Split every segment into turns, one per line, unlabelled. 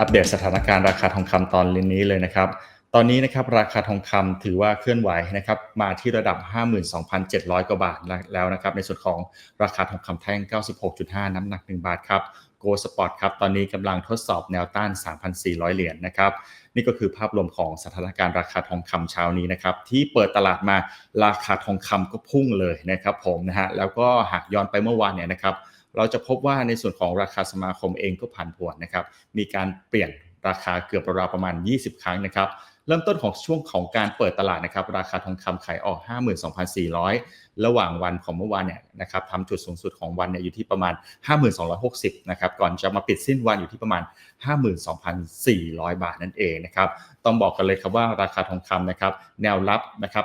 อัปเดตสถานการณ์ราคาทองคำตอนนี้เลยนะครับ ตอนนี้นะครับราคาทองคำถือว่าเคลื่อนไหวนะครับมาที่ระดับ 52,700 กว่าบาทแล้วนะครับในส่วนของราคาทองคำแท่ง 96.5 น้ำหนัก 1 บาทครับโกลสปอร์ตครับตอนนี้กำลังทดสอบแนวต้าน 3,400 เหรียญนนะครับนี่ก็คือภาพรวมของสถานการณ์ราคาทองคำเช้านี้นะครับที่เปิดตลาดมาราคาทองคำก็พุ่งเลยนะครับผมนะฮะแล้วก็หากย้อนไปเมื่อวานเนี่ยนะครับ เราจะพบว่าในส่วนของราคาสมาคมเองก็ผันผวนนะครับ มีการเปลี่ยนราคาเกือบราวประมาณ 20 ครั้งนะครับ เริ่มต้นของช่วงของการเปิดตลาดนะครับ ราคาทองคำขายออก 52,400 ระหว่างวันของเมื่อวานเนี่ยนะครับทำจุดสูงสุดของวันเนี่ยอยู่ที่ประมาณ 5260 นะครับ ก่อนจะมาปิดสิ้นวันอยู่ที่ประมาณ 52,400 บาทนั่นเองนะครับ ต้องบอกกันเลยครับว่าราคาทองคำนะครับ แนวรับนะครับ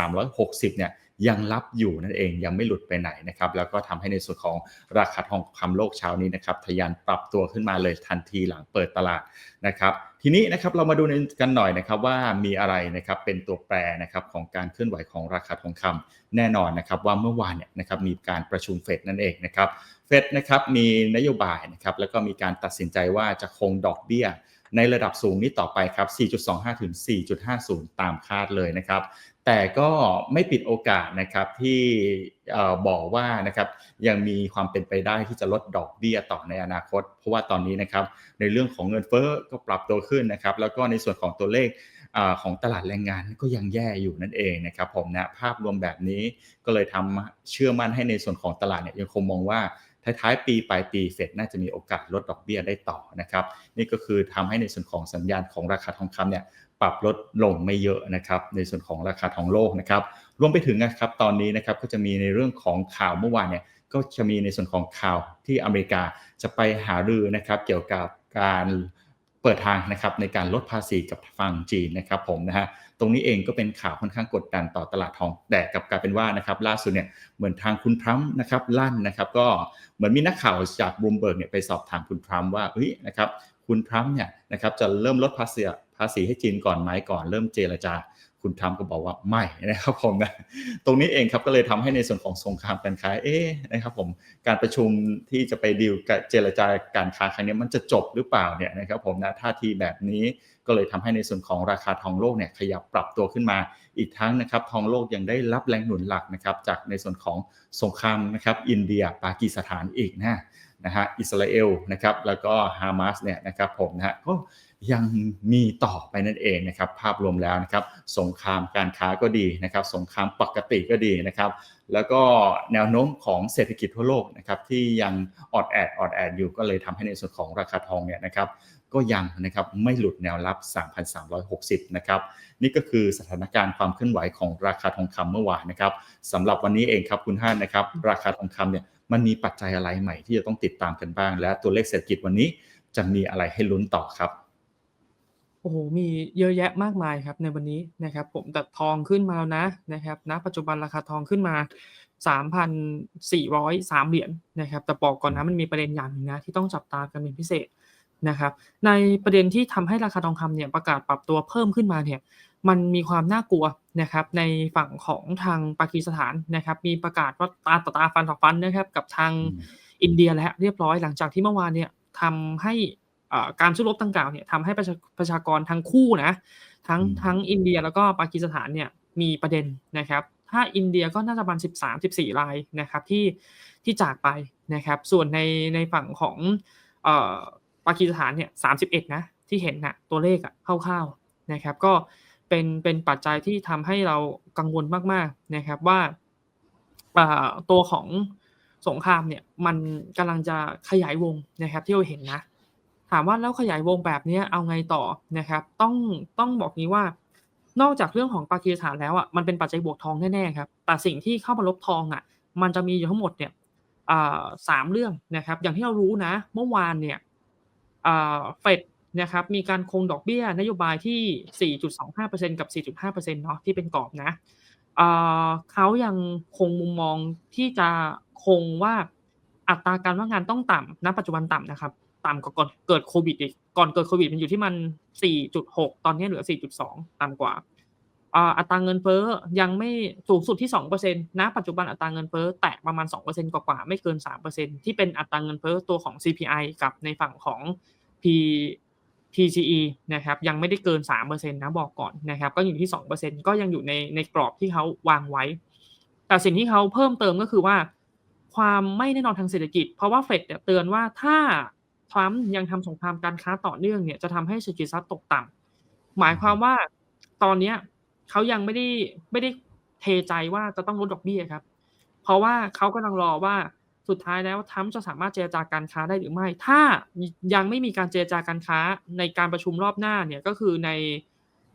3,360 เนี่ย ยังรับอยู่นั่นเองยังไม่หลุดไปไหนนะครับแล้วก็ทำให้ในส่วนของราคาทองคำโลกเช้านี้นะครับทะยานปรับตัวขึ้นมาเลยทันทีหลังเปิดตลาดนะครับทีนี้นะครับเรามาดูกันหน่อยนะครับว่ามีอะไรนะครับเป็นตัวแปรนะครับของการเคลื่อนไหวของราคาทองคำแน่นอนนะครับว่าเมื่อวานเนี่ยนะครับมีการประชุมเฟดนั่นเองนะครับเฟดนะครับมีนโยบายนะครับแล้วก็มีการตัดสินใจว่าจะคงดอกเบี้ยในระดับสูงนี้ต่อไปครับ 4.25 ถึง 4.50 ตามคาดเลยนะครับ แต่ก็ไม่ปิดโอกาสนะครับที่บอกว่านะครับยังมีความเป็นไปได้ที่จะลดดอกเบี้ยต่อในอนาคต เพราะว่าตอนนี้นะครับในเรื่องของเงินเฟ้อก็ปรับตัวขึ้นนะครับแล้วก็ในส่วนของตัวเลขของตลาดแรงงานก็ยังแย่อยู่นั่นเองนะครับผมนะภาพรวมแบบนี้ก็เลยทำเชื่อมั่นให้ในส่วนของตลาดเนี่ยยังคงมองว่าท้ายๆปีปลายปีเฟดน่าจะมีโอกาสลดดอกเบี้ยได้ต่อนะครับนี่ก็คือทำให้ในส่วนของสัญญาณของราคาทองคำเนี่ย ปรับลดลงไม่เยอะนะครับในส่วนของราคาทองโลกนะครับรวมไปถึงนะครับตอนนี้นะครับก็จะมีในเรื่องของข่าวเมื่อวานเนี่ยก็จะมีในส่วนของข่าวที่อเมริกาจะไปหารือนะครับเกี่ยวกับการ เปิดทางนะครับในการลดภาษีกับฝั่งจีนนะครับผมนะฮะตรงนี้เองก็เป็นข่าวค่อนข้างกดดันต่อตลาดทองแต่กับกลายเป็นว่านะครับล่าสุดเนี่ยเหมือนทางคุณทรัมป์นะครับลั่นนะครับก็เหมือนมีนักข่าวจากบูมเบิร์กเนี่ยไปสอบถามคุณทรัมป์ว่าเฮ้ยนะครับคุณทรัมป์เนี่ยนะครับจะเริ่มลดภาษีภาษีให้จีนก่อนไหมก่อนเริ่มเจรจาคุณทรัมป์ก็บอกว่าไม่นะครับผมนะตรงนี้เองครับก็เลยทำให้ในส่วนของสงครามการค้าเอ๊นะครับผมการประชุมที่จะไปดีลเจรจาการค้าครั้งนี้มันจะจบหรือเปล่าเนี่ยนะครับผมนะท่าทีแบบนี้ก็เลยทำให้ในส่วนของราคาทองโลกเนี่ยขยับปรับตัวขึ้นมาอีกทั้งนะครับทองโลกยังได้รับแรงหนุนหลักนะครับจากในส่วนของสงครามนะครับอินเดียปากีสถานอีกนะนะฮะอิสราเอลนะครับแล้วก็ฮามาสเนี่ยนะครับผมนะฮะก็ ยังมีต่อไปนั่นเองนะครับภาพรวมแล้วนะครับสงครามการค้าก็ดีนะครับสงครามปกติก็ดีนะครับแล้วก็แนวโน้มของเศรษฐกิจทั่วโลกนะครับที่ยังออดแอดออดแอดอยู่ก็เลยทำให้ในส่วนของราคาทองเนี่ยนะครับก็ยังนะครับไม่หลุดแนวรับ 3,360 นะครับนี่ก็คือสถานการณ์ความเคลื่อนไหวของราคาทองคำเมื่อวานนะครับสำหรับวันนี้เองครับคุณท่านนะครับราคาทองคำเนี่ยมันมีปัจจัยอะไรใหม่ที่จะต้องติดตามกันบ้าง และตัวเลขเศรษฐกิจวันนี้จะมีอะไรให้ลุ้นต่อครับ
โอ้โห มีเยอะแยะมากมายครับในวันนี้นะครับ ผมแต่ทองขึ้นมาแล้วนะนะครับณปัจจุบันราคาทองขึ้นมา 3,403 เหรียญนะครับ แต่บอกก่อนนะมันมีประเด็นอย่างหนึ่งนะที่ต้องจับตากันเป็นพิเศษนะครับ ในประเด็นที่ทำให้ราคาทองคำเนี่ยประกาศปรับตัวเพิ่มขึ้นมาเนี่ยมันมีความน่ากลัวนะครับในฝั่งของทางปากีสถานนะครับ มีประกาศว่าตาต่อตาฟันต่อฟันนะครับ กับทางอินเดียแล้วเรียบร้อยหลังจากที่เมื่อวานเนี่ยทำให้ การสู้รบต่างกล่าวเนี่ยทำให้ประชาประชากรทั้งคู่นะทั้งทั้งอินเดียแล้วก็ปากีสถานเนี่ยมีประเด็นนะครับ ถ้าอินเดียก็น่าจะประมาณ13 14รายนะครับที่ที่จากไปนะครับ ส่วนในในฝั่งของปากีสถานเนี่ย31นะที่เห็นนะตัวเลขอะคร่าวๆนะครับ ก็เป็นเป็นปัจจัยที่ทำให้เรากังวลมากๆนะครับว่าตัวของสงครามเนี่ยมันกำลังจะขยายวงนะครับที่เราเห็นนะ ถามว่าแล้วขยายวงแบบนี้เอาไงต่อนะครับ ต้องต้องบอกนี้ว่านอกจากเรื่องของปากีสถานแล้วอะมันเป็นปัจจัยบวกทองแน่ๆครับแต่สิ่งที่เข้ามาลบทองอะ มันจะมีอยู่ทั้งหมดเนี่ยสามเรื่องนะครับ อย่างที่เรารู้นะ เมื่อวานเนี่ยเฟดนะครับมีการคงดอกเบี้ยนโยบายที่ 4.25%กับ 4.5%เนาะที่เป็นกรอบนะเขายังคงมุมมองที่จะคงว่าอัตราการว่างงานต้องต่ำณปัจจุบันต่ำนะครับ ต่ำกว่าก่อนเกิดโควิดอีกก่อนเกิดโควิดมันอยู่ที่มัน 4.6 ตอนนี้เหลือ 4.2 ต่ำกว่าอัตราเงินเฟ้อยังไม่สูงสุดที่2%นะปัจจุบันอัตราเงินเฟ้อแตะประมาณ 2%กว่าไม่เกิน 3%ที่เป็นอัตราเงินเฟ้อตัวของ CPI กับในฝั่งของ P PCE นะครับยังไม่ได้เกิน 3%นะบอกก่อนนะครับก็อยู่ที่ 2%ก็ยังอยู่ในในกรอบที่เขาวางไว้ แต่สิ่งที่เขาเพิ่มเติมก็คือว่า ความไม่แน่นอนทางเศรษฐกิจ เพราะว่าเฟดเตือนว่าถ้า ทรัมป์ยังทำสงครามการค้าต่อเนื่องเนี่ยจะทำให้เศรษฐกิจสหรัฐตกต่ำหมายความว่าตอนเนี้ยเขายังไม่ได้ไม่ได้เทใจว่าจะต้องลดดอกเบี้ยครับ เพราะว่าเขากำลังรอว่าสุดท้ายแล้วทรัมป์จะสามารถเจรจาการค้าได้หรือไม่ ถ้ายังไม่มีการเจรจาการค้าในการประชุมรอบหน้าเนี่ยก็คือใน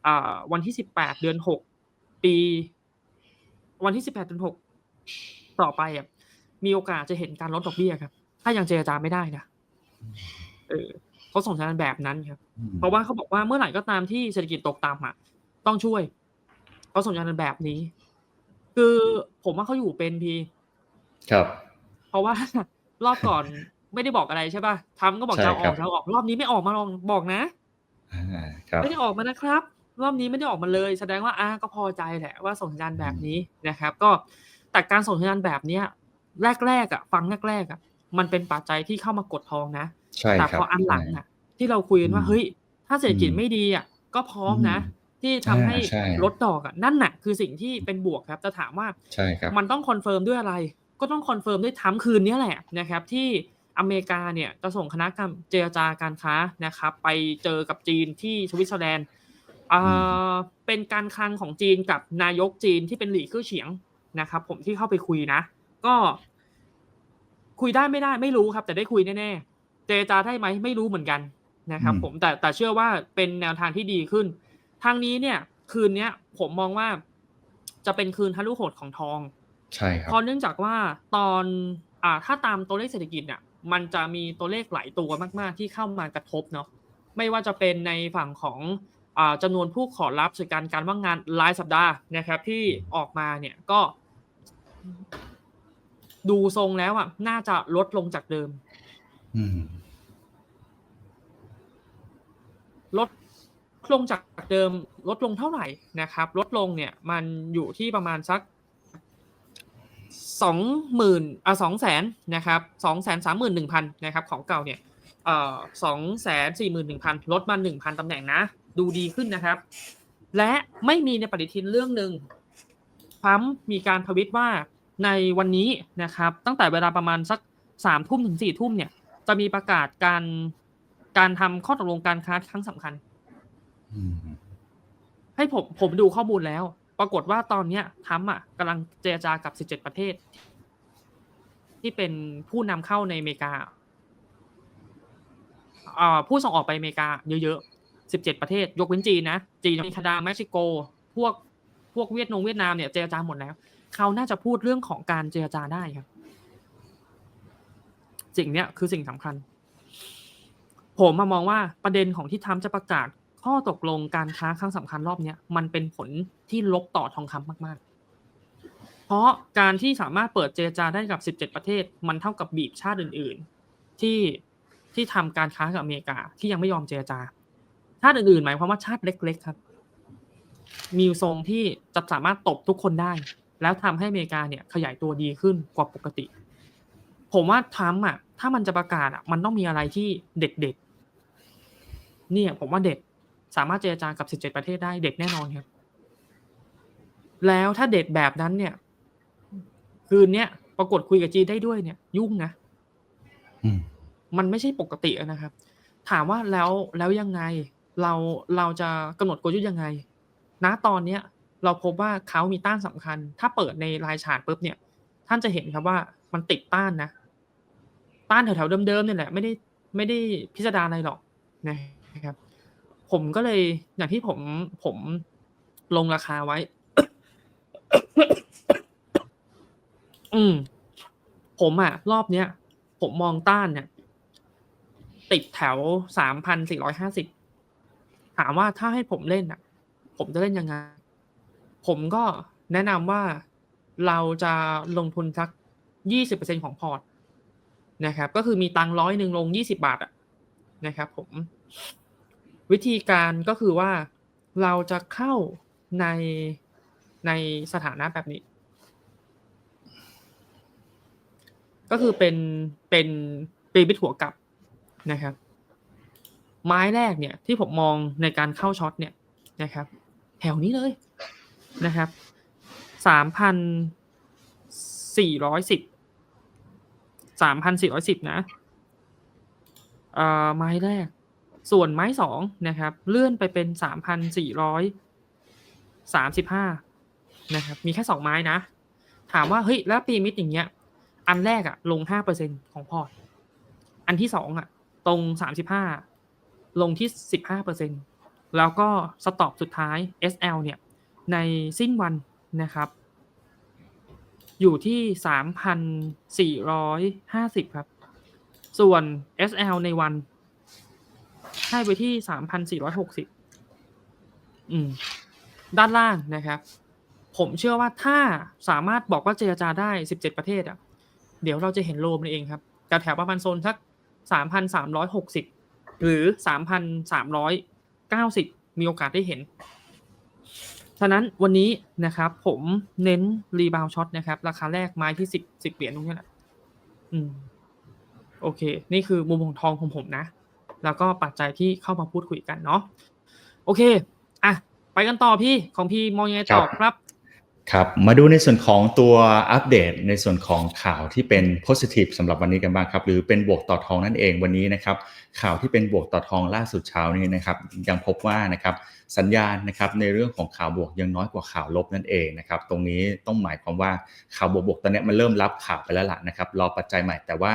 อ่าวันที่ 18 เดือน 6 ปี วันที่ 18 เดือน 6 ต่อไปอะมีโอกาสจะเห็นการลดดอกเบี้ยครับ ถ้ายังเจรจาไม่ได้นะ เออเขาส่งสัญญาณแบบนั้นครับ เพราะว่าเขาบอกว่าเมื่อไหร่ก็ตามที่เศรษฐกิจตกต่ำอะ ต้องช่วยเขาส่งสัญญาณแบบนี้ คือผมว่าเขาอยู่เป็นพี
ครับ
เพราะว่ารอบก่อนไม่ได้บอกอะไรใช่ป่ะทำก็บอก
ใช่
จะเอาอ
ครั
อบกจะเอาออกรอบนี้ไม่ออกมาลองบอกนะ
อ่าครับ
ไม่ได้ออกมานะครับ รอบนี้ไม่ได้ออกมาเลย แสดงว่าอะก็พอใจแหละว่าส่งสัญญาณแบบนี้นะครับ ก็แต่การส่งสัญญาณแบบเนี้ยแรกๆอะ ฟังแรกๆอะ มันเป็นปัจจัยที่เข้ามากดทองนะ
ใช่
แต่
ครับ
พออันหลังอะ ที่เราคุยกันว่า
อืม
เฮ้ย ถ้าเศรษฐกิจ
อืม
ไม่ดีอะก็พร้อมนะ
อืม
ที่ทำให้
อ่าใช่
ลดดอกอะนั่นน่ะ คือสิ่งที่เป็นบวกครับจะถามว่า
ใช่ครับ
มันต้องคอนเฟิร์มด้วยอะไร ก็ต้องคอนเฟิร์มด้วยทรัมป์คืนนี้แหละนะครับ ที่อเมริกาเนี่ยจะส่งคณะกรรมเจรจาการค้านะครับ ไปเจอกับจีนที่สวิตเซอร์แลนด์อ่าเป็นการคลังของจีนกับนายกจีนที่เป็นหลี่เครือเฉียงนะครับ ผมที่เข้าไปคุยนะ ก็ คุยได้ไม่ได้ไม่รู้ครับ แต่ได้คุยแน่ๆเจรจาได้ไหมไม่รู้เหมือนกันนะครับ
อืม
ผมแต่แต่เชื่อว่าเป็นแนวทางที่ดีขึ้น ทางนี้เนี่ย คืนเนี้ยผมมองว่าจะเป็นคืนทะลุโหดของทอง
ใช่ครับ
เพราะเนื่องจากว่าตอนอ่าถ้าตามตัวเลขเศรษฐกิจเนี่ยมันจะมีตัวเลขหลายตัวมาก ๆ ที่เข้ามากระทบเนาะไม่ว่าจะเป็นในฝั่งของอ่าจำนวนผู้ขอรับสวัสดิการการว่างงานรายสัปดาห์นะครับ ที่ออกมาเนี่ยก็ ดูทรงแล้วอะ น่าจะลดลงจากเดิม
อืม
ลดลงจากเดิม ลดลงเท่าไหร่นะครับ ลดลงเนี่ย มันอยู่ที่ประมาณสักสองหมื่นอะสองแสนนะครับสองแสนสามหมื่นหนึ่งพันนะครับ ของเก่าเนี่ยเอ่อสองแสนสี่หมื่นหนึ่งพันลดมาหนึ่งพันตำแหน่งนะ ดูดีขึ้นนะครับ และไม่มีในปฏิทินเรื่องหนึ่งทรัมป์มีการทวิตว่า ในวันนี้นะครับ ตั้งแต่เวลาประมาณสักสามทุ่มถึงสี่ทุ่มเนี่ย จะมีประกาศการการทำข้อตกลงการค้าครั้งสำคัญ
อืม
ให้ผมผมดูข้อมูลแล้ว ปรากฏว่าตอนเนี้ยทรัมป์อะกำลังเจรจากับ17ประเทศ ที่เป็นผู้นำเข้าในอเมริกาอ่าผู้ส่งออกไปอเมริกาเยอะๆ17ประเทศ ยกเว้นจีนนะ จีนมีคาดาเม็กซิโก พวกพวกเวียดนงเวียดนามเนี่ยเจรจาหมดแล้ว เขาน่าจะพูดเรื่องของการเจรจาได้ครับ สิ่งเนี้ยคือสิ่งสำคัญ ผมมามองว่าประเด็นของที่ทรัมป์จะประกาศข้อตกลงการค้าครั้งสำคัญรอบเนี้ยมันเป็นผลที่ลบต่อทองคำมาก ๆ เพราะการที่สามารถเปิดเจรจาได้กับ 17 ประเทศ มันเท่ากับบีบชาติอื่น ๆ ที่ที่ทำการค้ากับอเมริกาที่ยังไม่ยอมเจรจา ชาติอื่น ๆ หมายความว่าชาติเล็ก ๆ ครับ มีทรงที่จะสามารถตบทุกคนได้ แล้วทำให้อเมริกาเนี่ยขยายตัวดีขึ้นกว่าปกติ ผมว่าทรัมป์อะถ้ามันจะประกาศอะมันต้องมีอะไรที่เด็ดๆเนี่ย ผมว่าเด็ดสามารถเจรจากับ 17 ประเทศได้เด็ดแน่นอนครับ แล้วถ้าเด็ดแบบนั้นเนี่ย คืนเนี้ยปรากฏคุยกับจีนได้ด้วยเนี่ย ยุ่งนะ
อืม
มันไม่ใช่ปกตินะครับ ถามว่าแล้วแล้วยังไง เราเราจะกำหนดกลยุทธ์ยังไง ณตอนเนี้ย เราพบว่าเขามีต้านสำคัญ ถ้าเปิดในรายฉากปุ๊บเนี่ย ท่านจะเห็นครับว่ามันติดต้านนะ ต้านแถวๆเดิมๆนี่แหละ ไม่ได้ไม่ได้พิสดารอะไรหรอกนะครับ ผมก็เลยอย่างที่ผมผมลงราคาไว้ อืม ผมอะรอบเนี้ยผมมองต้านเนี่ย ติดแถวสามพันสี่ร้อยห้าสิบถามว่าถ้าให้ผมเล่นอะผมจะเล่นยังไง ผมก็แนะนำว่าเราจะลงทุนสักยี่สิบเปอร์เซ็นของพอร์ตนะครับ ก็คือมีตังร้อยหนึ่งลงยี่สิบาทอะนะครับผมวิธีการก็คือว่าเราจะเข้าในในสถานะแบบนี้ ก็คือเป็นเป็นปีบิดหัวกลับนะครับ ไม้แรกเนี่ยที่ผมมองในการเข้าช็อตเนี่ยนะครับ แถวนี้เลย นะครับสามพันสี่ร้อยสิบสามพันสี่ร้อยสิบนะเอ่อไม้แรก ส่วนไม้สองนะครับ เลื่อนไปเป็นสามพันสี่ร้อยสามสิบห้านะครับ มีแค่สองไม้นะ ถามว่าเฮ้ยแล้วปีมิดอย่างเงี้ย อันแรกอะลงห้าเปอร์เซ็นของพอร์ต อันที่สองอะตรงสามสิบห้าลงที่สิบห้าเปอร์เซ็นแล้วก็สต็อปสุดท้าย SL เนี่ย ในสิ้นวันนะครับ อยู่ที่สามพันสี่ร้อยห้าสิบครับ ส่วน SL ในวัน ให้ไปที่สามพันสี่ร้อยหกสิบอืม ด้านล่างนะครับ ผมเชื่อว่าถ้าสามารถบอกว่าเจรจาได้สิบเจ็ดประเทศอะ เดี๋ยวเราจะเห็นโลมเองครับแถวๆประมาณโซนสักสามพันสามร้อยหกสิบหรือสามพันสามร้อยเก้าสิบมีโอกาสได้เห็น ฉะนั้นวันนี้นะครับ ผมเน้นรีบาวช็อตนะครับ ราคาแรกไม้ที่สิบสิบเหรียญตรงนี้แหละอืม โอเค นี่คือมุมมองทองของผมนะ แล้วก็ปัจจัยที่เข้ามาพูดคุยกันเนาะโอเคอะไปกันต่อพี่ของพี่มองยังไงต่อครับ
ครับ มาดูในส่วนของตัวอัปเดตในส่วนของข่าวที่เป็น positive สำหรับวันนี้กันบ้างครับ หรือเป็นบวกต่อทองนั่นเองวันนี้นะครับ ข่าวที่เป็นบวกต่อทองล่าสุดเช้านี้นะครับ ยังพบว่านะครับ สัญญาณนะครับในเรื่องของข่าวบวกยังน้อยกว่าข่าวลบนั่นเองนะครับตรงนี้ต้องหมายความว่าข่าวบวกๆตอนนี้มันเริ่มรับข่าวไปแล้วล่ะนะครับรอปัจจัยใหม่แต่ว่า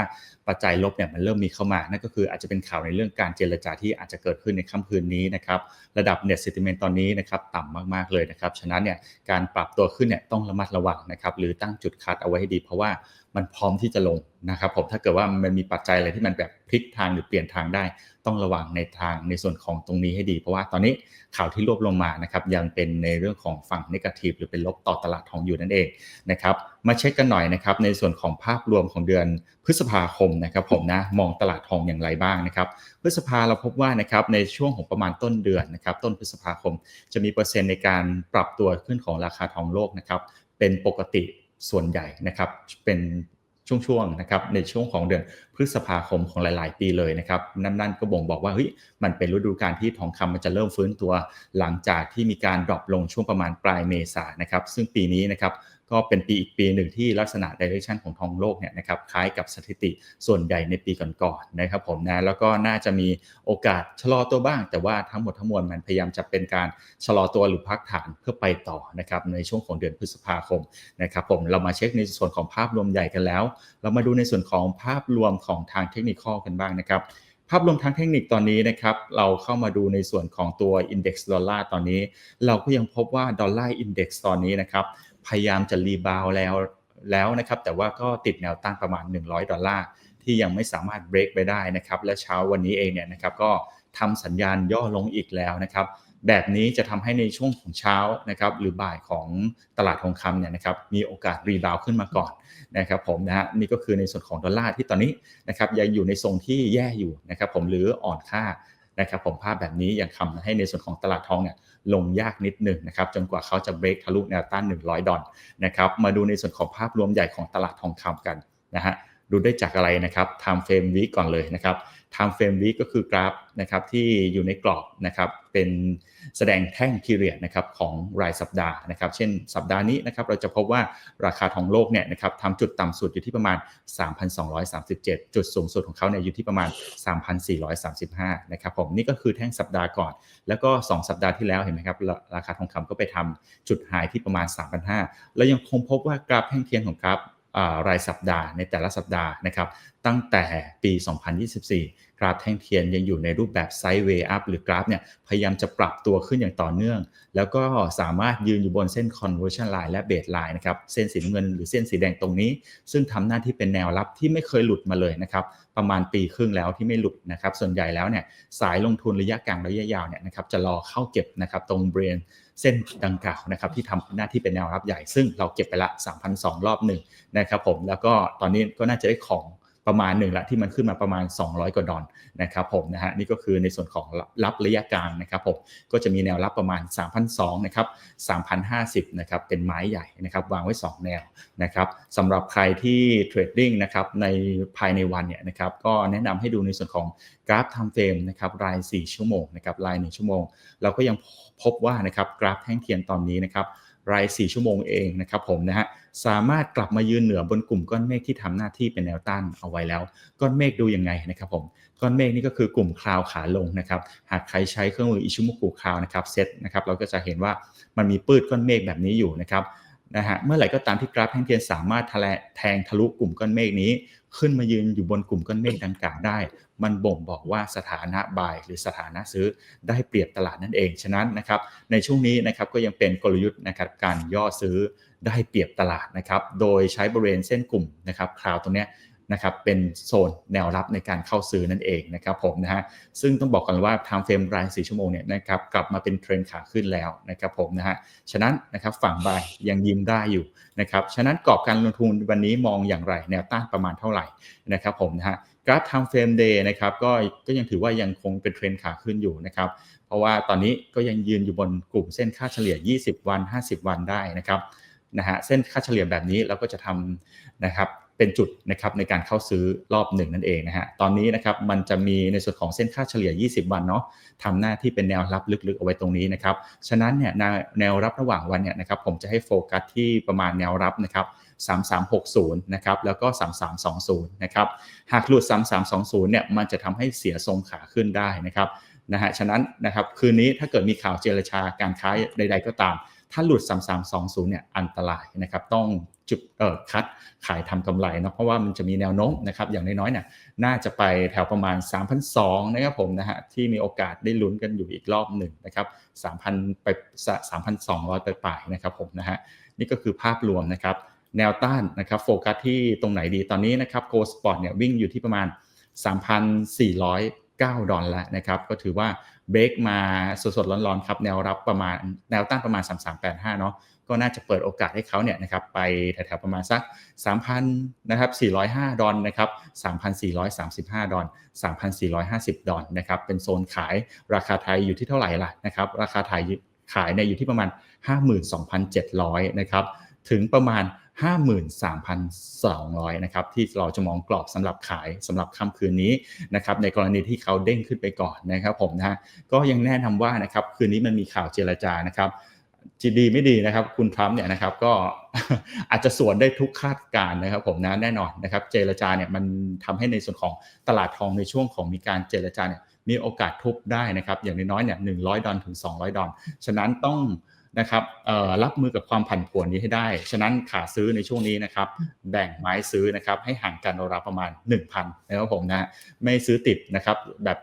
ปัจจัยลบเนี่ยมันเริ่มมีเข้ามานั่นก็คืออาจจะเป็นข่าวในเรื่องการเจรจาที่อาจจะเกิดขึ้นในค่ำคืนนี้นะครับระดับ net sentiment ตอนนี้นะครับต่ำมากๆเลยนะครับฉะนั้นเนี่ยการปรับตัวขึ้นเนี่ยต้องระมัดระวังนะครับหรือตั้งจุดคัดเอาไว้ให้ดี เพราะว่า มันพร้อมที่จะลงนะครับผมถ้าเกิดว่ามันมีปัจจัยอะไรที่มันแบบพลิกทางหรือเปลี่ยนทางได้ ต้องระวังในทางในส่วนของตรงนี้ให้ดี เพราะว่าตอนนี้ข่าวที่รวบลงมานะครับยังเป็นในเรื่องของฝั่งนกทีฟหรือเป็นลบต่อตลาดทองอยู่นั่นเองนะครับมาเช็คกันหน่อยนะครับในส่วนของภาพรวมของเดือนพฤษภาคมนะครับผมนะมองตลาดทองอย่างไรบ้างนะครับพฤษภาเราพบว่านะครับในช่วงของประมาณต้นเดือนนะครับต้นพฤษภาคม จะมีเปอร์เซ็นต์ในการปรับตัวขึ้นของราคาทองโลกนะครับเป็นปกติ ส่วนใหญ่นะครับเป็นช่วงๆนะครับในช่วงของเดือนพฤษภาคมของหลาย ๆ ปีเลยนะครับนั่นๆก็บ่งบอกว่าเฮ้ยมันเป็นฤดูการที่ทองคำมันจะเริ่มฟื้นตัว หลังจากที่มีการดรอปลงช่วงประมาณปลายเมษานะครับซึ่งปีนี้นะครับ ก็เป็นปีอีกปีหนึ่งที่ลักษณะ direction ของทองโลกเนี่ยนะครับคล้ายกับสถิติส่วนใหญ่ในปีก่อนๆนะครับผมนะแล้วก็น่าจะมีโอกาสชะลอตัวบ้าง แต่ว่าทั้งหมดทั้งมวลมันพยายามจะเป็นการชะลอตัวหรือพักฐานเพื่อไปต่อนะครับในช่วงของเดือนพฤษภาคมนะครับผมเรามาเช็คในส่วนของภาพรวมใหญ่กันแล้ว เรามาดูในส่วนของภาพรวมของทางเทคนิคกันบ้างนะครับภาพรวมทางเทคนิคตอนนี้นะครับเราเข้ามาดูในส่วนของตัว Index ดอลลาร์ตอนนี้ เราก็ยังพบว่าดอลลาร์อินเด็กซ์ตอนนี้นะครับ พยายามจะรีบาวแล้วแล้วนะครับ แต่ว่าก็ติดแนวต้านประมาณ 100 ดอลลาร์ที่ยังไม่สามารถเบรกไปได้นะครับ และเช้าวันนี้เองเนี่ยนะครับก็ทำสัญญาณย่อลงอีกแล้วนะครับ แบบนี้จะทำให้ในช่วงของเช้านะครับ หรือบ่ายของตลาดทองคำเนี่ยนะครับ มีโอกาสรีบาวขึ้นมาก่อนนะครับผมนะฮะนี่ก็คือในส่วนของดอลลาร์ที่ตอนนี้นะครับยังอยู่ในทรงที่แย่อยู่นะครับ ผมหรืออ่อนค่านะครับ ผมภาพแบบนี้ยังทำให้ในส่วนของตลาดทองเนี่ย ลงยากนิดหนึ่งนะครับจนกว่าเขาจะเบรกทะลุแนวต้าน 100 ดอลนะครับมาดูในส่วนของภาพรวมใหญ่ของตลาดทองคำกันนะฮะดูได้จากอะไรนะครับ time frame week ก่อนเลยนะครับ time frame week ก็คือกราฟนะครับที่อยู่ในกรอบนะครับเป็นแสดงแท่ง period นะครับของรายสัปดาห์นะครับเช่นสัปดาห์นี้นะครับเราจะพบว่าราคาทองโลกเนี่ยนะครับทำจุดต่ำสุดอยู่ที่ประมาณ 3,237 จุดสูงสุดของเขาเนี่ยอยู่ที่ประมาณ 3,435 นะครับผมนี่ก็คือแท่งสัปดาห์ก่อน แล้วก็ 2 สัปดาห์ที่แล้วเห็นไหมครับราคาทองคำก็ไปทำจุดหายที่ประมาณ 3,500 แล้วยังคงพบว่ากราฟแท่งเทียนของกราฟ รายสัปดาห์ในแต่ละสัปดาห์นะครับตั้งแต่ปี 2024 กราฟแท่งเทียนยังอยู่ในรูปแบบไซด์เวย์อัพหรือกราฟเนี่ยพยายามจะปรับตัวขึ้นอย่างต่อเนื่อง แล้วก็สามารถยืนอยู่บนเส้น conversion line และ base line นะครับเส้นสีเงินหรือเส้นสีแดงตรงนี้ ซึ่งทำหน้าที่เป็นแนวรับที่ไม่เคยหลุดมาเลยนะครับประมาณปีครึ่งแล้วที่ไม่หลุดนะครับส่วนใหญ่แล้วเนี่ยสายลงทุนระยะกลางระยะยาวเนี่ยนะครับจะรอเข้าเก็บนะครับตรงเบรน เส้นดังกล่าวนะครับที่ทำหน้าที่เป็นแนวรับใหญ่ ซึ่งเราเก็บไปละ3,200รอบหนึ่งนะครับผมแล้วก็ตอนนี้ก็น่าจะได้ของ ประมาณหนึ่งละที่มันขึ้นมาประมาณ 200 กว่าดอลนะครับผมนะฮะนี่ก็คือในส่วนของรับระยะกลางนะครับผมก็จะมีแนวรับประมาณ3,200นะครับ3,050นะครับเป็นไม้ใหญ่นะครับวางไว้ 2 แนวนะครับสำหรับใครที่เทรดดิ้งนะครับในภายในวันเนี่ยนะครับก็แนะนำให้ดูในส่วนของกราฟ time frame นะครับราย 4 ชั่วโมงนะครับราย 1 ชั่วโมง เราก็ยังพบว่านะครับกราฟแท่งเทียนตอนนี้นะครับ ราย 4 ชั่วโมงเองนะครับผมนะฮะสามารถกลับมายืนเหนือบนกลุ่มก้อนเมฆที่ทำหน้าที่เป็นแนวต้านเอาไว้แล้ว ก้อนเมฆดูยังไงนะครับผมก้อนเมฆนี่ก็คือกลุ่มคลาวขาลงนะครับหากใครใช้เครื่องมืออิชิมุกุคลาวนะครับเซตนะครับเราก็จะเห็นว่ามันมีปื้ดก้อนเมฆแบบนี้อยู่นะครับนะฮะเมื่อไหร่ก็ตามที่กราฟแท่งเทียนสามารถแทงทะลุกลุ่มก้อนเมฆนี้ ขึ้นมายืนอยู่บนกลุ่มก้อนเมฆดังกล่าวได้ มันบ่งบอกว่าสถานะบายหรือสถานะซื้อได้เปรียบตลาดนั่นเอง ฉะนั้นนะครับในช่วงนี้นะครับก็ยังเป็นกลยุทธ์นะครับการย่อซื้อได้เปรียบตลาดนะครับ โดยใช้บริเวณเส้นกลุ่มนะครับคราวตรงนี้ นะครับเป็นโซนแนวรับในการเข้าซื้อนั่นเองนะครับผมนะฮะซึ่งต้องบอกกันว่า time frame ราย4ชั่วโมงเนี่ยนะครับกลับมาเป็นเทรนขาขึ้นแล้วนะครับผมนะฮะฉะนั้นนะครับฝั่งบายยังยิ้มได้อยู่นะครับฉะนั้นกรอบการลงทุนวันนี้มองอย่างไร แนวต้านประมาณเท่าไหร่นะครับผมนะฮะกราฟ time frame day นะครับก็ก็ยังถือว่ายังคงเป็นเทรนขาขึ้นอยู่นะครับเพราะว่าตอนนี้ก็ยังยืนอยู่บนกลุ่มเส้นค่าเฉลี่ย 20 วัน 50 วันได้นะครับนะฮะเส้นค่าเฉลี่ยแบบนี้เราก็จะทำนะครับ เป็นจุดนะครับในการเข้าซื้อรอบหนึ่งนั่นเองนะฮะตอนนี้นะครับมันจะมีในส่วนของเส้นค่าเฉลี่ย 20 วันเนาะทำหน้าที่เป็นแนวรับลึกๆเอาไว้ตรงนี้นะครับฉะนั้นเนี่ยแนวรับระหว่างวันเนี่ยนะครับผมจะให้โฟกัสที่ประมาณแนวรับนะครับ3360นะครับแล้วก็ 3320นะครับหากหลุด 3320เนี่ยมันจะทำให้เสียทรงขาขึ้นได้นะครับนะฮะฉะนั้นนะครับคืนนี้ถ้าเกิดมีข่าวเจรจาการค้าใด ๆ ก็ตาม ถ้าหลุด 3320 เนี่ยอันตรายนะครับต้องจุดเออคัดขายทำกำไรนะเพราะว่ามันจะมีแนวโน้มนะครับอย่างน้อยๆเนี่ยน่าจะไปแถวประมาณ3,200นะครับผมนะฮะที่มีโอกาสได้ลุ้นกันอยู่อีกรอบหนึ่งนะครับ3,000ไป3,200ไปปนะครับผมนะฮะนี่ก็คือภาพรวมนะครับแนวต้านนะครับโฟกัสที่ตรงไหนดีตอนนี้นะครับโกลสปอร์ตเนี่ยวิ่งอยู่ที่ประมาณ 9 ดอลแล้วนะครับ ก็ถือว่าเบรกมาสดๆร้อนๆครับ แนวรับประมาณแนวต้านประมาณ 3385 เนาะก็น่าจะเปิดโอกาสให้เขาเนี่ยนะครับไปแถวๆประมาณสัก 3,000นะครับ405 ดอลนะครับ3,435 ดอล3,450 ดอลนะครับเป็นโซนขายราคาไทยอยู่ที่เท่าไหร่ล่ะนะครับราคาไทยขายเนี่ยอยู่ที่ประมาณ 52,700นะครับถึงประมาณ 53,200นะครับที่เราจะมองกรอบสำหรับขายสำหรับค่ำคืนนี้นะครับในกรณีที่เขาเด้งขึ้นไปก่อนนะครับผมนะก็ยังแนะนำว่านะครับคืนนี้มันมีข่าวเจรจานะครับจีดีไม่ดีนะครับ คุณทรัมป์เนี่ยนะครับก็อาจจะสวนได้ทุกคาดการนะครับ ผมนะแน่นอนนะครับ เจรจาเนี่ยมันทำให้ในส่วนของตลาดทองในช่วงของมีการเจรจาเนี่ยมีโอกาสทุบได้นะครับ อย่างน้อยๆเนี่ย100ดอลถึง200ดอลฉะนั้นต้อง นะครับรับมือกับความผันผวนนี้ให้ได้ ฉะนั้นขาซื้อในช่วงนี้นะครับแบ่งไม้ซื้อนะครับให้ห่างกันราวประมาณ 1,000นะครับผมนะไม่ซื้อติดนะครับแบบ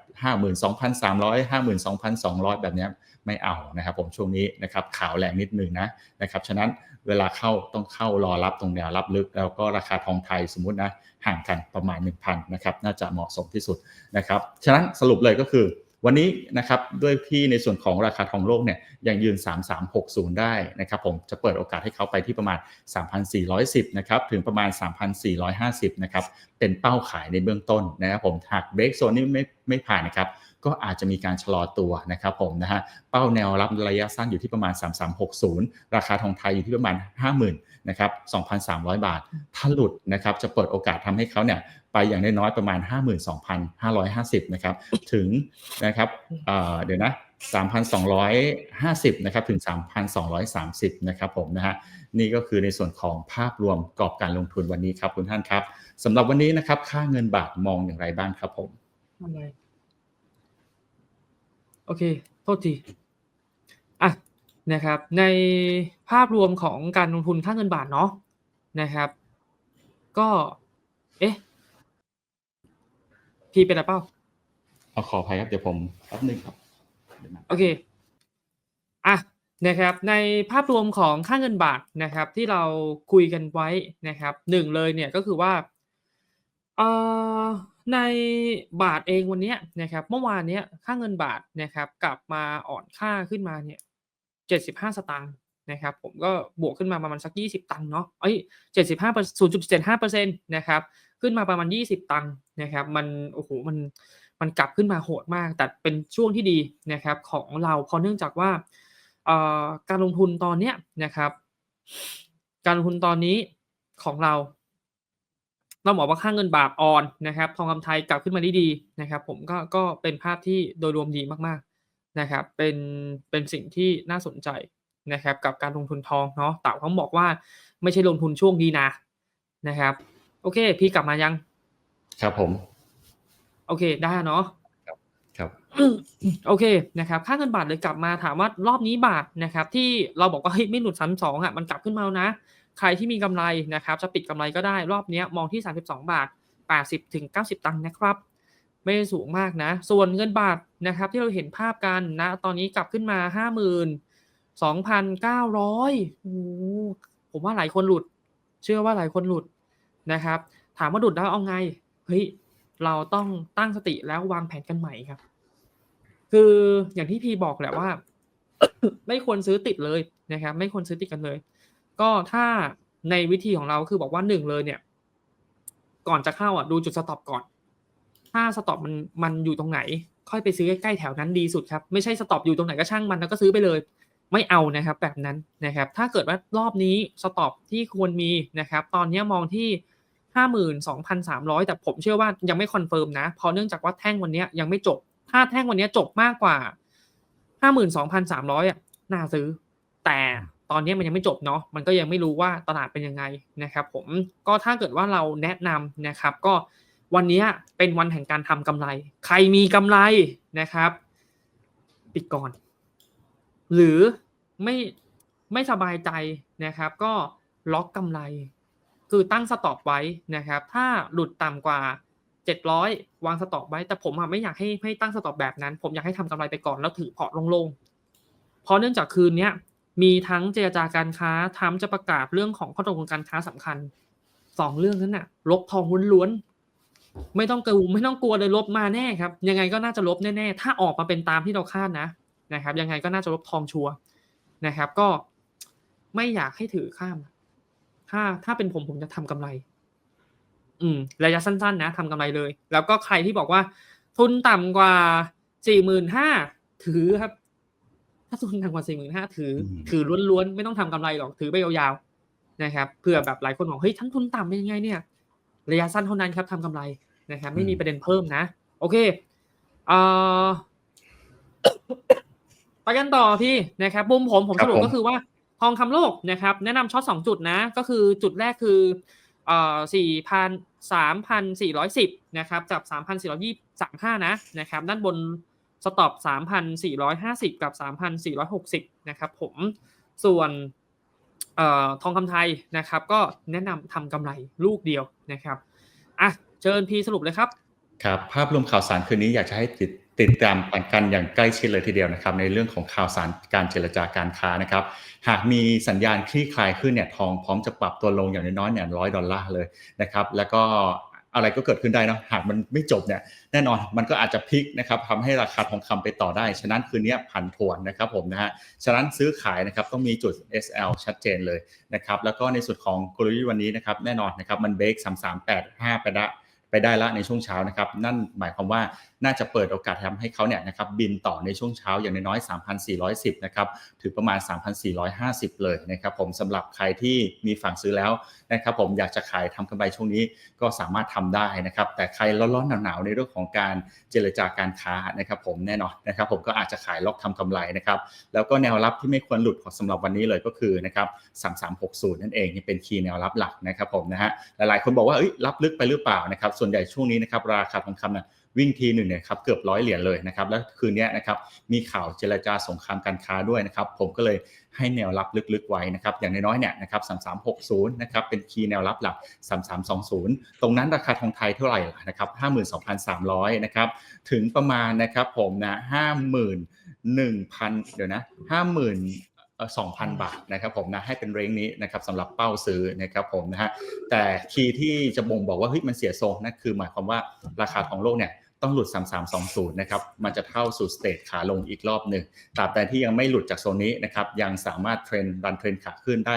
52,300 52,200 แบบนี้ไม่เอานะครับผมช่วงนี้นะครับข่าวแรงนิดนึงนะนะครับฉะนั้นเวลาเข้าต้องเข้ารอรับตรงแนวรับลึก แล้วก็ราคาทองไทยสมมุตินะห่างกันประมาณ 1,000นะครับน่าจะเหมาะสมที่สุดนะครับฉะนั้นสรุปเลยก็คือ วันนี้นะครับด้วยที่ในส่วนของราคาทองโลกเนี่ยยังยืน 3360 ได้นะครับผมจะเปิดโอกาสให้เขาไปที่ประมาณ 3,410นะครับถึงประมาณ 3,450นะครับเป็นเป้าขายในเบื้องต้นนะครับผมหากเบรกโซนนี้ไม่ไม่ผ่านนะครับ ก็อาจจะมีการชะลอตัวนะครับผมนะฮะเป้าแนวรับระยะสั้นอยู่ที่ประมาณ 3360 ราคาทองไทยอยู่ที่ประมาณ 50,000นะครับ2,300 บาท ถ้าหลุดนะครับจะเปิดโอกาสทำให้เขาเนี่ยไปอย่างน้อยๆประมาณ 52,550นะครับถึงนะครับเดี๋ยวนะ3,250นะครับถึง 3,230นะครับผมนะฮะนี่ก็คือในส่วนของภาพรวมกรอบการลงทุนวันนี้ครับคุณท่านครับสำหรับวันนี้นะครับค่าเงินบาทมองอย่างไรบ้างครับผม
อะไร โอเค โทษทีอะนะครับ ในภาพรวมของการลงทุนค่าเงินบาทเนาะนะครับ ก็ เอ๊ะพี่เป็นอะไรเปล่า
เอาขออภัยครับ เดี๋ยวผมแป๊บนึงครับ
โอเคอะนะครับ ในภาพรวมของค่าเงินบาทนะครับ ที่เราคุยกันไว้นะครับหนึ่งเลยเนี่ยก็คือว่า เอ่อ ในบาทเองวันเนี้ยนะครับ เมื่อวานเนี้ยค่าเงินบาทนะครับกลับมาอ่อนค่าขึ้นมาเนี่ย 75 สตางค์นะครับ ผมก็บวกขึ้นมาประมาณสัก 20 ตังค์เนาะเอ้ย75 0.75%นะครับ ขึ้นมาประมาณ 20 ตังค์นะครับ มันโอ้โหมันมันกลับขึ้นมาโหดมาก แต่เป็นช่วงที่ดีนะครับของเราเพราะเนื่องจากว่าการลงทุนตอนเนี้ยนะครับ การลงทุนตอนนี้ของเรา ต้องบอกว่าค่าเงินบาทอ่อนนะครับ ทองคำไทยกลับขึ้นมาได้ดีนะครับ ผมก็ก็เป็นภาพที่โดยรวมดีมากๆนะครับ เป็นเป็นสิ่งที่น่าสนใจนะครับ กับการลงทุนทองเนาะแต่ต้องบอกว่าไม่ใช่ลงทุนช่วงนี้นะนะครับ โอเค พี่กลับมายัง
ครับผม
โอเคได้เนาะ
ครับ
โอเคนะครับ ค่าเงินบาทเลยกลับมาถามว่ารอบนี้บาทนะครับ ที่เราบอกว่าเฮ้ยไม่หลุดสามสองอะมันกลับขึ้นมาแล้วนะ ใครที่มีกำไรนะครับจะปิดกำไรก็ได้รอบนี้มองที่ 32 บาท 80ถึง90 ตังค์นะครับ ไม่ได้สูงมากนะ ส่วนเงินบาทนะครับที่เราเห็นภาพกันนะตอนนี้กลับขึ้นมา 52,900โอ้ผมว่าหลายคนหลุด เชื่อว่าหลายคนหลุดนะครับ ถามว่าหลุดแล้วเอาไงเฮ้ยเราต้องตั้งสติแล้ววางแผนกันใหม่ครับ คืออย่างที่พีบอกแหละว่า ไม่ควรซื้อติดเลยนะครับ ไม่ควรซื้อติดกันเลย ก็ถ้าในวิธีของเราคือบอกว่าหนึ่งเลยเนี่ย ก่อนจะเข้าอะดูจุดสต็อปก่อน ถ้าสต็อปมันมันอยู่ตรงไหน ค่อยไปซื้อใกล้ๆแถวนั้นดีสุดครับ ไม่ใช่สต็อปอยู่ตรงไหนก็ช่างมันแล้วก็ซื้อไปเลย ไม่เอานะครับ แบบนั้นนะครับ ถ้าเกิดว่ารอบนี้สต็อปที่ควรมีนะครับ ตอนนี้มองที่ห้าหมื่นสองพันสามร้อยแต่ผมเชื่อว่ายังไม่คอนเฟิร์มนะเพราะเนื่องจากว่าแท่งวันนี้ยังไม่จบ ถ้าแท่งวันนี้จบมากกว่าห้าหมื่นสองพันสามร้อยอะน่าซื้อ แต่ ตอนนี้มันยังไม่จบเนาะมันก็ยังไม่รู้ว่าตลาดเป็นยังไงนะครับผมก็ถ้าเกิดว่าเราแนะนำนะครับ ก็วันนี้เป็นวันแห่งการทำกำไร ใครมีกำไรนะครับ ปิดก่อน หรือไม่ไม่สบายใจนะครับ ก็ล็อกกำไร คือตั้งสต็อปไว้นะครับ ถ้าหลุดต่ำกว่า 700 วางสต็อปไว้ แต่ผมไม่อยากให้ให้ตั้งสต็อปแบบนั้น ผมอยากให้ทำกำไรไปก่อนแล้วถือพอร์ตโล่งๆเพราะเนื่องจากคืนนี้ มีทั้งเจรจาการค้าทรัมจะประกาศเรื่องของข้อตกลงการค้าสำคัญสองเรื่องนั้นน่ะ ลบทองล้วนๆไม่ต้องกลัวไม่ต้องกลัวเลยลบมาแน่ครับ ยังไงก็น่าจะลบแน่ๆถ้าออกมาเป็นตามที่เราคาดนะนะครับ ยังไงก็น่าจะลบทองชัวนะครับ ก็ไม่อยากให้ถือข้าม ถ้าถ้าเป็นผมผมจะทำกำไร อืมระยะสั้น ๆ นะทำกำไรเลย แล้วก็ใครที่บอกว่า ทุนต่ำกว่าสี่หมื่นห้าถือครับ ถ้าทุนต่ำกว่าสี่หมื่นห้าถือ
อืม
ถือล้วนๆ ไม่ต้องทำกำไรหรอก ถือไปยาวๆ นะครับเผื่อแบบหลายคนบอกเฮ้ยทั้นทุนต่ำเป็นยังไงเนี่ย ระยะสั้นเท่านั้นครับทำกำไรนะครับ ไม่มีประเด็นเพิ่มนะ โอเคเอ่อไปกันต่อพี่นะครับมุมผมผม
ครั
ส
บ
รุป
ผม
ก็คือว่าทองคำโลกนะครับ แนะนำช็อตสองจุดนะ ก็คือจุดแรกคือเอ่อสี่พันสามพันสี่ร้อยสิบนะครับจับสามพันสี่ร้อยี่สามห้านะนะครับ ด้านบน สต็อปสามพันสี่ร้อยห้าสิบกับสามพันะครับผม ส่วนออทองคำไทยนะครับ ก็แนะนำทำกำไรลูกเดียวนะครับอะเชิญพีสรุปเลยครับ
ครับ ภาพรวมข่าวสารคืนนี้อยากจะให้ติดติดตามกันอย่างใกล้ชิดเลยทีเดียวนะครับ ในเรื่องของข่าวสารการเจรจาการค้านะครับ หากมีสัญญาณคลี่คลายขึ้นเนี่ยทองพร้อมจะปรับตัวลงอย่างน้อยๆเนี่ยร้อยดอลลาร์เลยนะครับ แล้วก็ อะไรก็เกิดขึ้นได้นะหากมันไม่จบเนี่ยแน่นอนมันก็อาจจะพลิกนะครับทำให้ราคาทองคำไปต่อได้ ฉะนั้นคืนนี้ผันผวนนะครับผมนะฮะฉะนั้นซื้อขายนะครับต้องมีจุด SL ชัดเจนเลยนะครับแล้วก็ในส่วนของกลยุทธ์วันนี้นะครับแน่นอนนะครับมันเบรก3385ไปได้ไปได้ละในช่วงเช้านะครับนั่นหมายความว่า น่าจะเปิดโอกาสทำให้เขาเนี่ยนะครับบินต่อในช่วงเช้าอย่างน้อยๆ3,410นะครับถึงประมาณ 3,450 เลยนะครับผมสำหรับใครที่มีฝั่งซื้อแล้วนะครับผมอยากจะขายทำกำไรช่วงนี้ก็สามารถทำได้นะครับแต่ใครร้อนๆหนาวๆในเรื่องของการเจรจาการค้านะครับผมแน่นอนนะครับผมก็อาจจะขายล็อกทำกำไรนะครับแล้วก็แนวรับที่ไม่ควรหลุดของสำหรับวันนี้เลยก็คือนะครับ3360 นั่นเองนี่เป็นคีย์แนวรับหลักนะครับผมนะฮะหลายๆคนบอกว่าเอ้ยรับลึกไปหรือเปล่านะครับส่วนใหญ่ช่วงนี้นะครับราคาทองคำเนี่ย วิ่งทีหนึ่งเนี่ยครับเกือบร้อยเหรียญเลยนะครับแล้วคืนนี้นะครับมีข่าวเจรจาสงครามการค้าด้วยนะครับผมก็เลยให้แนวรับลึกๆไว้นะครับอย่างน้อยๆเนี่ยนะครับ3360นะครับเป็นคีย์แนวรับหลัก 3320 ตรงนั้นราคาทองไทยเท่าไหร่ล่ะนะครับ52,300นะครับถึงประมาณนะครับผมนะ51,000 เดี๋ยวนะ50,000สองพันบาทนะครับผมนะให้เป็นเรงนี้นะครับสำหรับเป้าซื้อนะครับผมนะฮะแต่คีย์ที่จะบ่งบอกว่าเฮ้ยมันเสียทรงนั่นคือหมายความว่าราคาทองโลกเนี่ย ต้องหลุด 3320 นะครับ มันจะเข้าสู่สเตจขาลงอีกรอบหนึ่งตราบใดที่ยังไม่หลุดจากโซนนี้นะครับ ยังสามารถเทรนรันเทรนขาขึ้นได้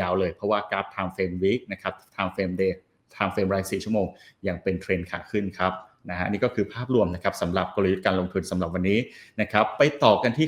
ยาวๆเลย เพราะว่ากราฟ time frame week นะครับ time frame day ทางเฟรมราย4ชั่วโมง ยังเป็นเทรนด์ขาขึ้นครับนะฮะนี่ก็คือภาพรวมนะครับสำหรับกลยุทธ์การลงทุนสำหรับวันนี้นะครับ ไปต่อกันที่